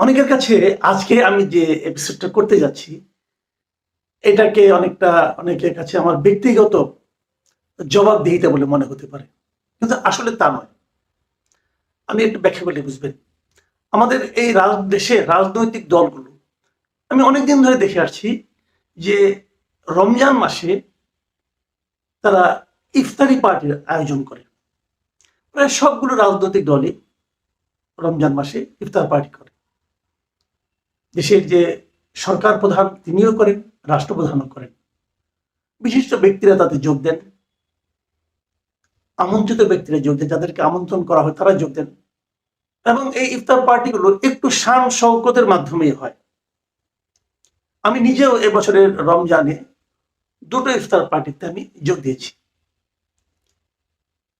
অনেকের কাছে আজকে আমি যে এপিসোডটা করতে যাচ্ছি, এটাকে অনেকটা, অনেকের কাছে আমার ব্যক্তিগত জবাব জবাবদিহিতা বলে মনে হতে পারে। কিন্তু আসলে তা নয়। আমি একটু ব্যাখ্যা করলে বুঝবেন। আমাদের এই রাজ দেশে রাজনৈতিক দলগুলো, আমি অনেকদিন ধরে দেখে আসছি যে রমজান মাসে তারা ইফতারি পার্টির আয়োজন করে। প্রায় সবগুলো রাজনৈতিক দলই রমজান মাসে ইফতার পার্টি করে। দেশের যে সরকার প্রধান তিনিও করেন, রাষ্ট্রপ্রধানও করেন। বিশিষ্ট ব্যক্তিরা তাতে যোগ দেন। আমন্ত্রিত ব্যক্তিরা যোগ দেন, যাদেরকে আমন্ত্রণ করা হয় তারা যোগ দেন। এবং এই ইফতার পার্টিগুলো একটু শান শৌকতের মাধ্যমেই হয়। আমি নিজেও এবছরের রমজানে দুটো ইফতার পার্টিতে আমি যোগ দিয়েছি।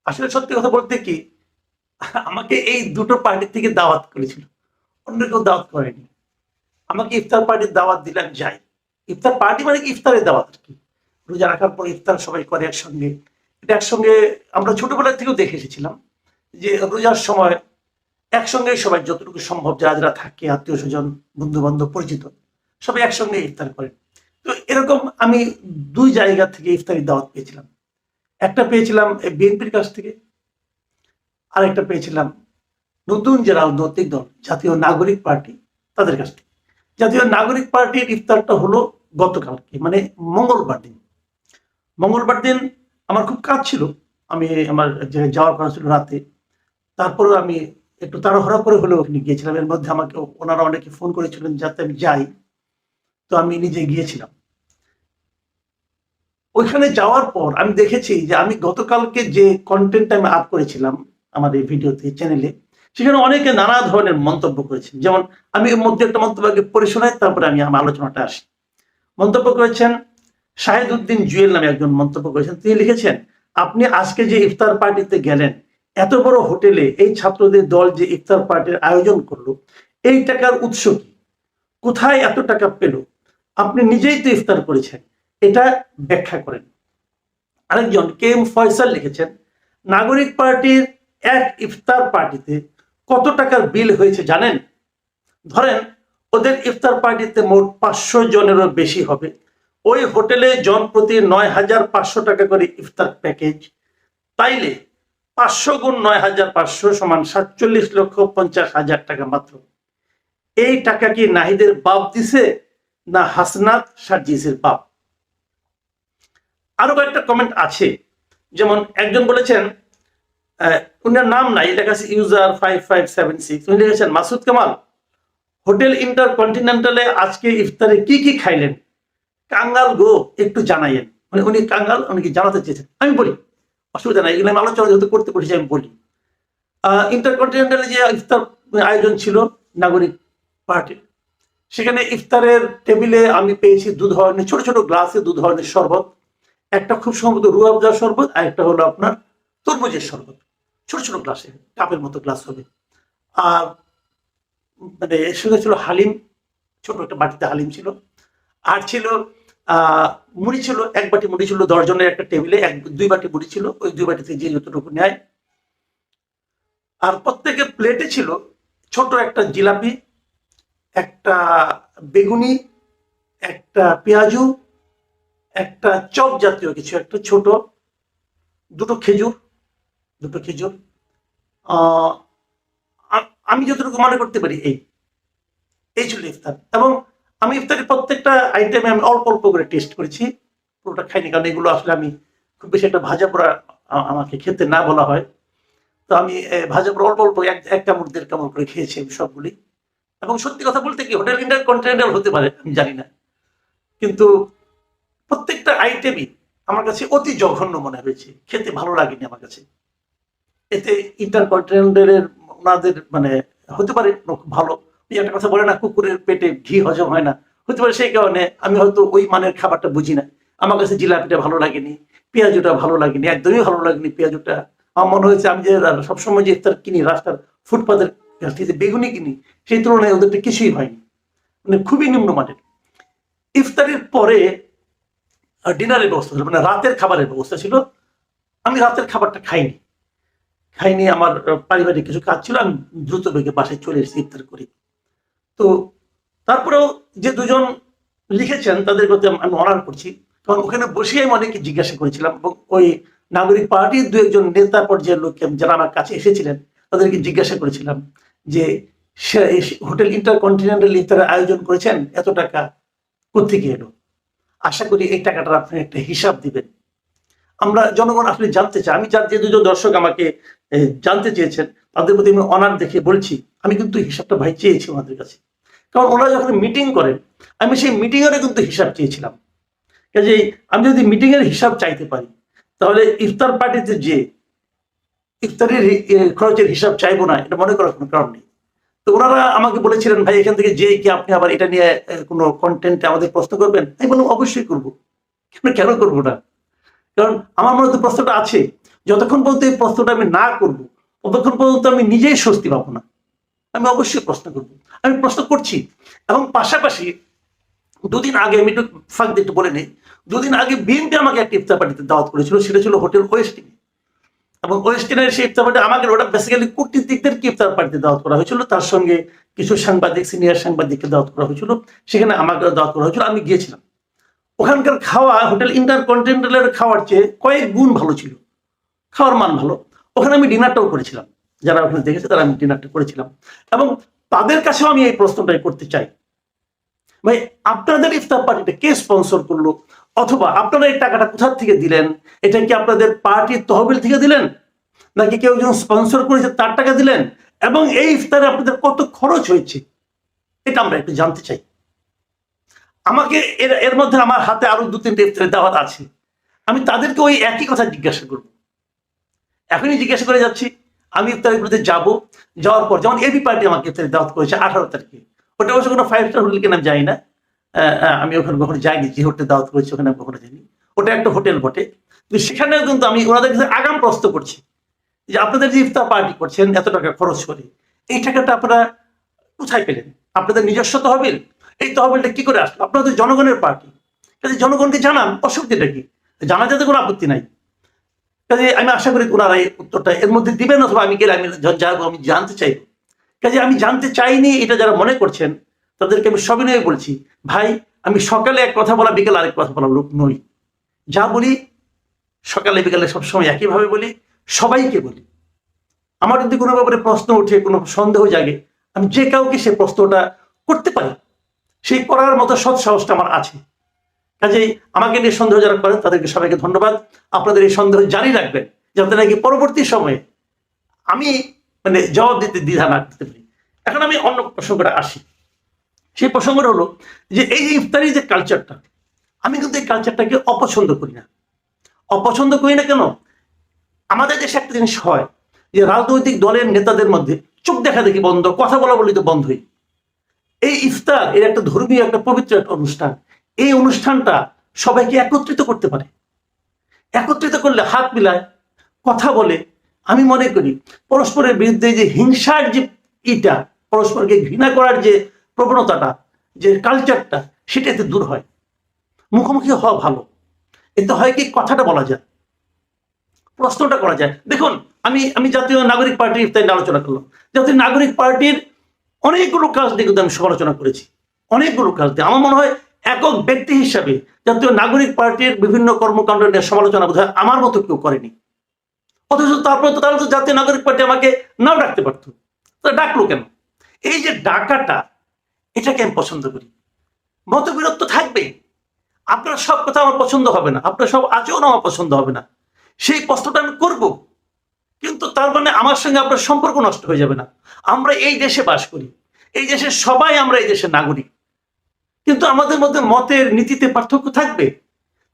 আসলে সত্যি কথা বলতে কি, আমাকে এই দুটো পার্টি থেকে দাওয়াত করেছিল। অন্য কেউ দাওয়াত করেনি। আমাকে ইফতার পার্টির দাওয়াত দিলাম যাই। ইফতার পার্টি মানে কি? ইফতারের দাওয়াত আর কি। রোজা রাখার পর ইফতার সবাই করে একসঙ্গে। এটা একসঙ্গে আমরা ছোটবেলা থেকেও দেখে এসেছিলাম যে রোজার সময় একসঙ্গে সবাই যতটুকু সম্ভব যারা যারা থাকে, আত্মীয় স্বজন বন্ধু বান্ধব পরিচিত, সবাই একসঙ্গে ইফতার করেন তো এরকম আমি দুই জায়গা থেকে ইফতারির দাওয়াত পেয়েছিলাম। একটা পেয়েছিলাম বিএনপির কাছ থেকে আর একটা পেয়েছিলাম নতুন যে রাজনৈতিক দল, জাতীয় নাগরিক পার্টি, তাদের কাছ থেকে। জাতীয় নাগরিক পার্টির ইফতারটা হলো গতকালকে মানে মঙ্গলবার দিন। মঙ্গলবার দিন আমার খুব কাজ ছিল। আমি আমার যাওয়ার কথা ছিল রাতে তারপরে আমি একটু তাড়াহড়া করে হলেও ওখানে গিয়েছিলাম। এর মধ্যে আমাকে ওনারা অনেকে ফোন করেছিলেন যাতে আমি যাই, তো আমি নিজে গিয়েছিলাম। ওইখানে যাওয়ার পর আমি দেখেছি যে আমি গতকালকে যে কন্টেন্ট আমি আপ করেছিলাম আমার এই ভিডিওতে চ্যানেলে সেখানে অনেকে নানা ধরনের মন্তব্য করেছেন। যেমন আমি এর মধ্যে একটা মন্তব্য পড়ে শোনাই, তারপরে আমি আমার আলোচনাটা আসি। মন্তব্য করেছেন শাহেদ উদ্দিন জুয়েল নামে একজন মন্তব্য করেছেন। তিনি লিখেছেন, আপনি আজকে যে ইফতার পার্টিতে গেলেন, এত বড় হোটেলে এই ছাত্রদের দল যে ইফতার পার্টির আয়োজন করল, এই টাকার উৎস কি? কোথায় এত টাকা পেল? আপনি নিজেই তো ইফতার করেছেন। এটা ব্যাখ্যা করেন। আরেকজন কে এম ফয়সাল লিখেছেন, নাগরিক পার্টির এক ইফতার পার্টিতে কত টাকার বিল হয়েছে জানেন? ধরেন, ওদের ইফতার পার্টিতে মোট পাঁচশো জনেরও বেশি হবে। ওই হোটেলে জন প্রতি নয় হাজার পাঁচশো টাকা করে ইফতার প্যাকেজ। তাইলে পাঁচশো গুণ নয় হাজার পাঁচশো সমান সাতচল্লিশ লক্ষ পঞ্চাশ হাজার টাকা মাত্র। এই টাকা কি নাহিদের বাপ দিছে না হাসনাত সার্জিসের বাপ? আরও কয়েকটা কমেন্ট আছে। যেমন একজন বলেছেন উনার নাম নাই লেখা আছে user five five seven six উনি লিখেছেন, মাসুদ কামাল, হোটেল ইন্টার কন্টিনেন্টালে আজকে ইফতারে কি কি খাইলেন? কাঙ্গাল গো, একটু জানাইয়েন। মানে উনি কাঙ্গাল, উনি জানাতে চেয়েছেন? আমি বলি, অসুবিধা নাই, এগুলো আমি আলোচনা যেহেতু করতে বসেছি, আমি বলি। ইন্টার ইন্টারকন্টিনেন্টালে যে ইফতার আয়োজন ছিল, নাগরিক পার্টির সেখানে ইফতারের টেবিলে আমি পেয়েছি দু ধরনের, ছোট ছোট গ্লাসে দু ধরনের শরবত। একটা খুব সম্ভবত রুয়াবজার শরবত, আর একটা হলো আপনার তরমুজের শরবত। ছোট ছোট গ্লাসে কাপের মতো গ্লাস হবে। আর মানে এর সঙ্গে ছিল হালিম, ছোট একটা বাটিতে হালিম ছিল। আর ছিল মুড়ি ছিল, এক বাটি মুড়ি ছিল, দশ জনের একটা টেবিলে এক, দুই বাটি মুড়ি ছিল, ওই দুই বাটিতে যে যতটুকু নেয়। আর প্রত্যেকের প্লেটে ছিল ছোট একটা জিলাপি, একটা বেগুনি, একটা পেঁয়াজু, একটা চপ জাতীয় কিছু, একটা ছোট, দুটো খেজুর দুটো খেজুর। আমি যতটুকু মনে করতে পারি এই এই ছিল ইফতার। এবং আমি ইফতারের প্রত্যেকটা আইটেমে আমি অল্প অল্প করে টেস্ট করেছি। পুরোটা খাইনি, কারণ এগুলো আসলে আমি খুব বেশি একটা ভাজা পোড়া আমাকে খেতে না বলা হয়। তো আমি ভাজা পোড়া অল্প অল্প এক এক কামড়, দেড় কামড় করে খেয়েছি আমি সবগুলি। এবং সত্যি কথা বলতে কি হোটেল ইন্টার কন্টিনেন্টাল হতে পারে, আমি জানি না। কিন্তু প্রত্যেকটা আইটেমই আমার কাছে অতি জঘন্য মনে হয়েছে। খেতে ভালো লাগেনি আমার কাছে। এতে ইন্টার কন্টিনেন্টালের ওনাদের মানে হতে পারে ভালো। একটা কথা বলে না, কুকুরের পেটে ঘি হজম হয় না। হতে পারে সেই কারণে আমি হয়তো ওই মানের খাবারটা বুঝি না। আমার কাছে জিলাপিটা ভালো লাগেনি, পেঁয়াজুটা ভালো লাগেনি, একদমই ভালো লাগেনি পেঁয়াজুটা। আমার মনে হয়েছে আমি যে সবসময় যে ইফতার কিনি, রাস্তার ফুটপাতের যে বেগুনি কিনি, সেই তুলনায় ওদেরটা কিছুই হয়নি। মানে খুবই নিম্নমানের ইফতারের পরে ডিনারের ব্যবস্থা ছিল মানে রাতের খাবারের ব্যবস্থা ছিল। আমি রাতের খাবারটা খাইনি। খাইনি আমার পারিবারিক কিছু কাজ ছিল, আমি দ্রুত বেগে বাসায় চলে এসেছি, ইফতার করি। তো তারপরেও যে দুজন লিখেছেন, তাদের প্রতি আমি অনার করছি। কারণ ওখানে বসেই আমি অনেকে জিজ্ঞাসা করেছিলাম, এবং ওই নাগরিক পার্টির দু একজন নেতা পর্যায়ের লোককে যারা আমার কাছে এসেছিলেন, তাদেরকে জিজ্ঞাসা করেছিলাম যে হোটেল ইন্টারকন্টিনেন্টাল ইফতারের আয়োজন করেছেন, এত টাকা কোথেকে এলো? আশা করি এই টাকাটার আপনি একটা হিসাব দিবেন। আমরা জনগণ আসলে জানতে চাই আমি যে দুজন দর্শক আমাকে জানতে চেয়েছেন, তাদের প্রতি আমি অনার দেখে বলছি, আমি কিন্তু হিসাবটা ভাই চেয়েছি ওনাদের কাছে। কারণ ওনারা যখন মিটিং করেন, আমি সেই মিটিংয়েরও কিন্তু হিসাব চেয়েছিলাম। কাজেই আমি যদি মিটিংয়ের হিসাব চাইতে পারি, তাহলে ইফতার পার্টিতে যে ইফতারের খরচের হিসাব চাইব না, এটা মনে করার কোনো কারণ নেই। তো ওনারা আমাকে বলেছিলেন, ভাই, এখান থেকে যে কি আপনি আবার এটা নিয়ে কোনো কন্টেন্টে আমাদের প্রশ্ন করবেন? আমি বললাম, অবশ্যই করব। কেন করব না? কারণ আমার মনে তো প্রশ্নটা আছে। যতক্ষণ পর্যন্ত এই প্রশ্নটা আমি না করব, ততক্ষণ পর্যন্ত আমি নিজেই স্বস্তি পাবো না। আমি অবশ্যই প্রশ্ন করব। আমি প্রশ্ন করছি, এবং পাশাপাশি দুদিন আগে আমি একটু ফাঁক একটু বলে নিই, দুদিন আগে বিএনপি আমাকে একটা ইফতার পার্টিতে দাওয়াত করেছিল, সেটা ছিল হোটেল ওয়েস্টিন এবং ওয়েস্টিনের সেই ইফতার পার্টি আমাকে ওটা বেসিক্যালি কূটনীতিকদেরকে ইফতার পার্টিতে দাওয়াত করা হয়েছিল, তার সঙ্গে কিছু সাংবাদিক সিনিয়র সাংবাদিককে দাওয়াত করা হয়েছিল। সেখানে আমাকে দাওয়াত করা হয়েছিল, আমি গিয়েছিলাম। ওখানকার খাওয়া, হোটেল ইন্টারকন্টিনেন্টালের খাওয়ার চেয়ে কয়েক গুণ ভালো ছিল। খাওয়ার মান ভালো। ওখানে আমি ডিনারটাও করেছিলাম। যারা ওখানে দেখেছে তারা আমি ডিনারটা করেছিলাম। এবং তাদের কাছেও আমি এই প্রশ্নটাই করতে চাই। ভাই, আপনাদের ইফতার পার্টিটা কে স্পন্সর করল? অথবা আপনারা এই টাকাটা কোথা থেকে দিলেন? এটা কি আপনাদের পার্টির তহবিল থেকে দিলেন? নাকি কেউ যখন স্পন্সর করেছে, তার টাকা দিলেন? এবং এই ইফতারে আপনাদের কত খরচ হয়েছে? এটা আমরা একটু জানতে চাই। আমাকে এর এর মধ্যে আমার হাতে আরও দু, তিনটে ইফতারের দাওয়াত আছে। আমি তাদেরকে ওই একই কথা জিজ্ঞাসা করব। এখনই জিজ্ঞাসা করে যাচ্ছি, আমি বিরুদ্ধে যাব। যাওয়ার পর, যেমন এবি পার্টি আমাকে ইফতারের দাওয়াত করেছে আঠারো তারিখে। ওটা অবশ্য কোনো ফাইভ স্টার হোটেল কিনা যাই না। আমি ওখানে কখনো যাইনি, যে হোটেল দাওয়াত করেছি ওখানে আমি কখনো যাইনি। ওটা একটা হোটেল বটে। কিন্তু সেখানেও কিন্তু আমি ওনাদের কাছে আগাম প্রশ্ন করছি যে আপনাদের যে ইফতার পার্টি করছেন, এত টাকা খরচ করে, এই টাকাটা আপনারা কোথায় পেলেন? আপনাদের নিজস্ব তহবিল এই তহবিলটা কি করে আসলো? আপনাদের জনগণের পার্টি কাজে জনগণকে জানান, অসুবিধাটা কি? জানা যাতে কোনো আপত্তি নাই। কাজে আমি আশা করি ওনারা এই উত্তরটা এর মধ্যে দিবেন অথবা আমি গেলে আমি আমি জানতে চাইব। কাজে আমি জানতে চাইনি, এটা যারা মনে করছেন, তাদেরকে আমি সবিনয়ে বলছি, ভাই, আমি সকালে এক কথা বলা, বিকেলে আরেক কথা বলা লোক নই। যা বলি, সকালে বিকালে সবসময় একইভাবে বলি, সবাইকে বলি। আমার যদি কোনো ব্যাপারে প্রশ্ন ওঠে, কোনো সন্দেহ জাগে, আমি যে কাউকে সে প্রশ্নটা করতে পারি। সেই করার মতো সৎ সাহসটা আমার আছে। কাজেই আমাকে নিয়ে সন্দেহ যারা করেন, তাদেরকে সবাইকে ধন্যবাদ। আপনাদের এই সন্দেহ জারি রাখবেন, যাতে নাকি পরবর্তী সময়ে আমি মানে জবাব দিতে দ্বিধা না করতে পারি। এখন আমি অন্য প্রসঙ্গটা আসি। সেই প্রসঙ্গটা হলো যে এই যে ইফতারি যে কালচারটা আমি কিন্তু এই কালচারটাকে অপছন্দ করি না। অপছন্দ করি না কেন? আমাদের দেশে একটা জিনিস হয় যে রাজনৈতিক দলের নেতাদের মধ্যে চোখ দেখা দেখি বন্ধ, কথা বলা বলি তো বন্ধই। এই ইফতার এর একটা ধর্মীয়, একটা পবিত্র একটা অনুষ্ঠান। এই অনুষ্ঠানটা সবাইকে একত্রিত করতে পারে। একত্রিত করলে হাত মিলায়, কথা বলে। আমি মনে করি, পরস্পরের বিরুদ্ধে যে হিংসার যে ইটা, পরস্পরকে ঘৃণা করার যে প্রবণতাটা, যে কালচারটা সেটা এতে দূর হয়। মুখোমুখি হওয়া ভালো। এতে হয় কি, কথাটা বলা যায়। প্রশ্নটা করা যায়। দেখুন, আমি আমি জাতীয় নাগরিক পার্টির ইফতার আলোচনা করলাম। জাতীয় নাগরিক পার্টির অনেকগুলো কাজ কিন্তু আমি সমালোচনা করেছি। অনেকগুলো কাজ দিয়ে আমার মনে হয় একক ব্যক্তি হিসাবে জাতীয় নাগরিক পার্টির বিভিন্ন কর্মকাণ্ড নিয়ে সমালোচনা বোধ আমার মতো কেউ করেনি। অথচ তারপরে তো তাহলে তো জাতীয় নাগরিক পার্টি আমাকে নাও ডাকতে পারতো। ডাকলো কেন? এই যে ডাকাটা, এটাকে আমি পছন্দ করি। মতবিরোধ তো থাকবেই। আপনার সব কথা আমার পছন্দ হবে না। আপনার সব আচরণ আমার পছন্দ হবে না। সেই কষ্টটা আমি করব। কিন্তু তার মানে আমার সঙ্গে আপনার সম্পর্ক নষ্ট হয়ে যাবে না। আমরা এই দেশে বাস করি। এই দেশের সবাই আমরা এই দেশের নাগরিক। কিন্তু আমাদের মধ্যে মতের নীতিতে পার্থক্য থাকবে?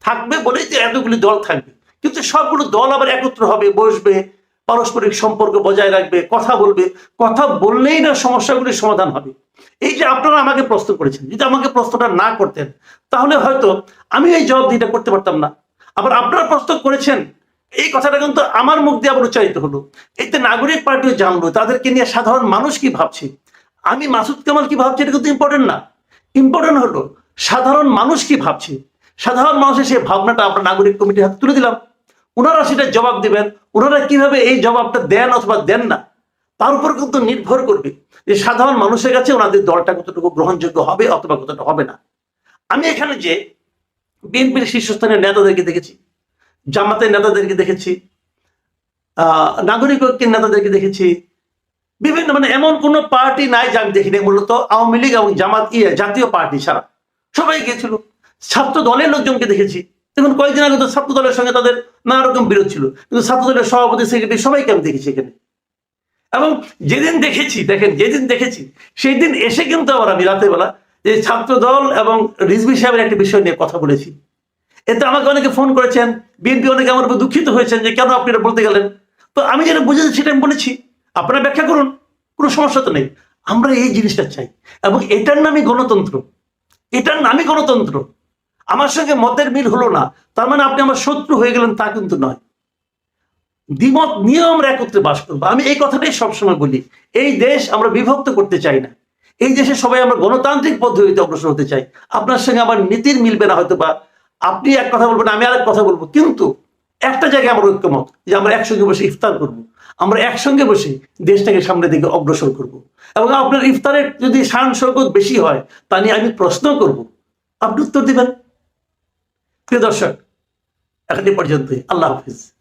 থাকবে বলেই তো এতগুলি দল থাকবে। কিন্তু সবগুলো দল আবার একত্র হবে, বসবে, পারস্পরিক সম্পর্ক বজায় রাখবে, কথা বলবে। কথা বললেই না সমস্যাগুলির সমাধান হবে। এই যে আপনারা আমাকে প্রশ্ন করেছেন, যদি আমাকে প্রশ্নটা না করতেন, তাহলে হয়তো আমি এই জবাব দিটা করতে পারতাম না। আবার আপনারা প্রশ্ন করেছেন এই কথাটা কিন্তু আমার মুখ দিয়ে আবার উচ্চারিত হলো। এতে নাগরিক পার্টিও জানলো, তাদেরকে নিয়ে সাধারণ মানুষ কি ভাবছে? আমি মাসুদ কামাল কি ভাবছি এটা কিন্তু ইম্পর্টেন্ট না। ইম্পর্টেন্ট হলো, সাধারণ মানুষ কি ভাবছে? সাধারণ মানুষের সেই ভাবনাটা আমরা নাগরিক কমিটির হাতে তুলে দিলাম। ওনারা সেটা জবাব দিবেন ওনারা কীভাবে এই জবাবটা দেন অথবা দেন না, তার উপর কিন্তু নির্ভর করবে যে সাধারণ মানুষের কাছে ওনাদের দলটা কতটুকু গ্রহণযোগ্য হবে অথবা কতটা হবে না। আমি এখানে যে বিএনপির শীর্ষস্থানীয় নেতাদেরকে দেখেছি জামাতের নেতাদেরকে দেখেছি নাগরিক ঐক্যের নেতাদেরকে দেখেছি। বিভিন্ন মানে এমন কোনো পার্টি নাই যা আমি দেখিনি, মূলত আওয়ামী লীগ এবং জামাত ইয়ে জাতীয় পার্টি ছাড়া। সবাই গিয়েছিল। ছাত্র দলের লোকজনকে দেখেছি। দেখুন, কয়েকদিন আগে তো ছাত্র দলের সঙ্গে তাদের নানা রকম বিরোধ ছিল। কিন্তু ছাত্র দলের সভাপতি, সেক্রেটারি সবাইকে আমি দেখেছি এখানে। এবং যেদিন দেখেছি, দেখেন, যেদিন দেখেছি সেই দিন এসে কিন্তু আবার আমি রাতের বেলা যে ছাত্র দল এবং রিজভি সাহেবের একটা বিষয় নিয়ে কথা বলেছি। এতে আমাকে অনেকে ফোন করেছেন বিএনপি অনেকে আমার উপর দুঃখিত হয়েছেন যে কেন আপনি এটা বলতে গেলেন। তো আমি যেটা বুঝেছি সেটা আমি বলেছি। আপনারা ব্যাখ্যা করুন, কোনো সমস্যা তো নেই। আমরা এই জিনিসটা চাই এবং এটার নামই গণতন্ত্র। এটার নামই গণতন্ত্র। আমার সঙ্গে মতের মিল হলো না। তার মানে আপনি আমার শত্রু হয়ে গেলেন তা কিন্তু নয়। দ্বিমত নিয়েও আমরা একত্রে বাস করব। আমি এই কথাটাই সবসময় বলি। এই দেশ আমরা বিভক্ত করতে চাই না। এই দেশে সবাই আমরা গণতান্ত্রিক পদ্ধতিতে অগ্রসর হতে চাই। আপনার সঙ্গে আমার নীতির মিলবে না হয়তো বা আপনি এক কথা বলবেন, আমি আরেক কথা বলব। কিন্তু একটা জায়গায় আমার ঐক্যমত যে আমরা একসঙ্গে বসে ইফতার করব। আমরা একসঙ্গে বসে দেশটাকে সামনের দিকে অগ্রসর করব। এবং আপনার ইফতারের যদি সান সরকত বেশি হয়, তা নিয়ে আমি প্রশ্ন করব। আপনি উত্তর দিবেন। প্রিয় দর্শক, এখন এ পর্যন্তই। আল্লাহ হাফিজ।